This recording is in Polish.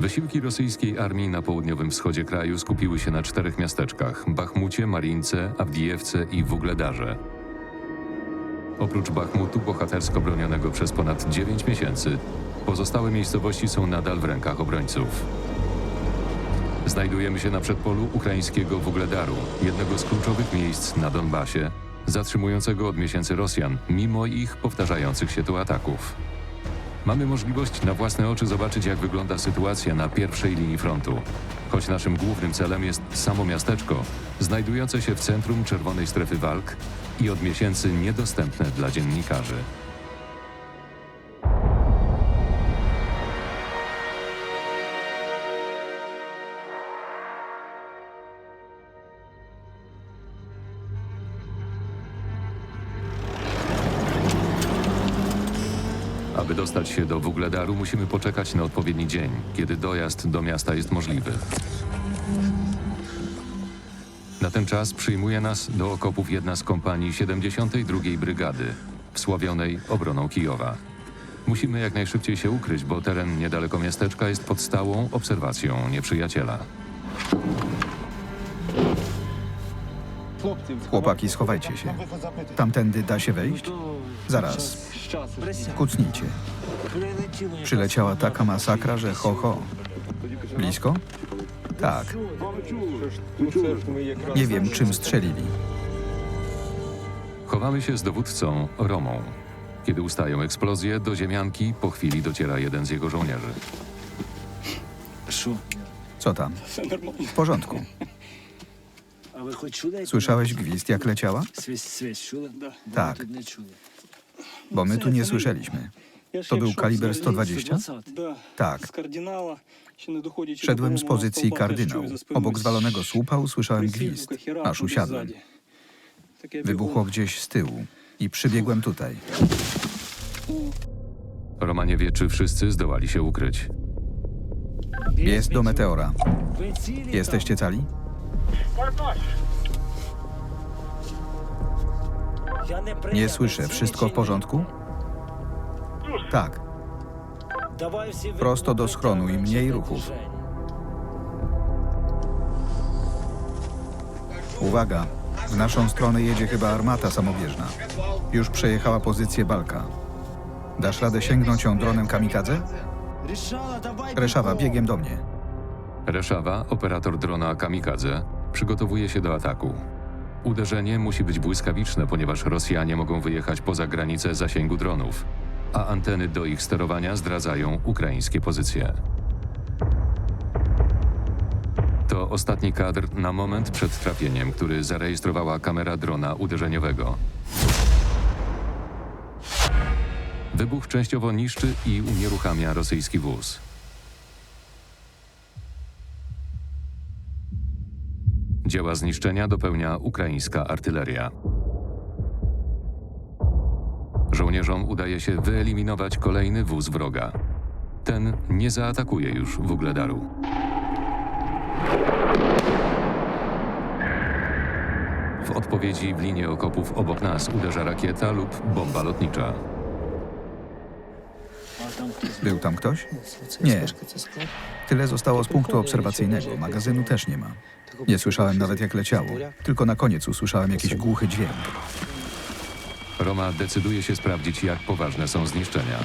Wysiłki rosyjskiej armii na południowym wschodzie kraju skupiły się na czterech miasteczkach: Bachmucie, Marince, Awdijewce i Wugledarze. Oprócz Bachmutu, bohatersko bronionego przez ponad 9 miesięcy, pozostałe miejscowości są nadal w rękach obrońców. Znajdujemy się na przedpolu ukraińskiego Wugledaru, jednego z kluczowych miejsc na Donbasie, zatrzymującego od miesięcy Rosjan, mimo ich powtarzających się tu ataków. Mamy możliwość na własne oczy zobaczyć, jak wygląda sytuacja na pierwszej linii frontu. Choć naszym głównym celem jest samo miasteczko, znajdujące się w centrum czerwonej strefy walk i od miesięcy niedostępne dla dziennikarzy. Aby dostać się do Wugledaru, musimy poczekać na odpowiedni dzień, kiedy dojazd do miasta jest możliwy. Na ten czas przyjmuje nas do okopów jedna z kompanii 72. Brygady, wsławionej obroną Kijowa. Musimy jak najszybciej się ukryć, bo teren niedaleko miasteczka jest pod stałą obserwacją nieprzyjaciela. Chłopaki, schowajcie się. Tamtędy da się wejść? Zaraz. Kucnijcie. Przyleciała taka masakra, że ho, ho. Blisko? Tak. Nie wiem, czym strzelili. Chowamy się z dowódcą Romą. Kiedy ustają eksplozje, do ziemianki po chwili dociera jeden z jego żołnierzy. Co tam? W porządku. Słyszałeś gwizd, jak leciała? Tak bo my tu nie słyszeliśmy. To był kaliber 120? Tak. Szedłem z pozycji kardynał. Obok zwalonego słupa usłyszałem gwizd, aż usiadłem. Wybuchło gdzieś z tyłu i przybiegłem tutaj. Romanie wie, czy wszyscy zdołali się ukryć. Jest do meteora. Jesteście cali? Nie słyszę. Wszystko w porządku? Tak. Prosto do schronu i mniej ruchów. Uwaga! W naszą stronę jedzie chyba armata samobieżna. Już przejechała pozycję Balka. Dasz radę sięgnąć ją dronem kamikadze? Reszawa, biegiem do mnie. Reszawa, operator drona Kamikadze, przygotowuje się do ataku. Uderzenie musi być błyskawiczne, ponieważ Rosjanie mogą wyjechać poza granice zasięgu dronów, a anteny do ich sterowania zdradzają ukraińskie pozycje. To ostatni kadr na moment przed trafieniem, który zarejestrowała kamera drona uderzeniowego. Wybuch częściowo niszczy i unieruchamia rosyjski wóz. Dzieła zniszczenia dopełnia ukraińska artyleria. Żołnierzom udaje się wyeliminować kolejny wóz wroga. Ten nie zaatakuje już Wugledaru. W odpowiedzi w linię okopów obok nas uderza rakieta lub bomba lotnicza. Był tam ktoś? Nie. Tyle zostało z punktu obserwacyjnego. Magazynu też nie ma. Nie słyszałem nawet jak leciało. Tylko na koniec usłyszałem jakiś głuchy dźwięk. Roma decyduje się sprawdzić, jak poważne są zniszczenia.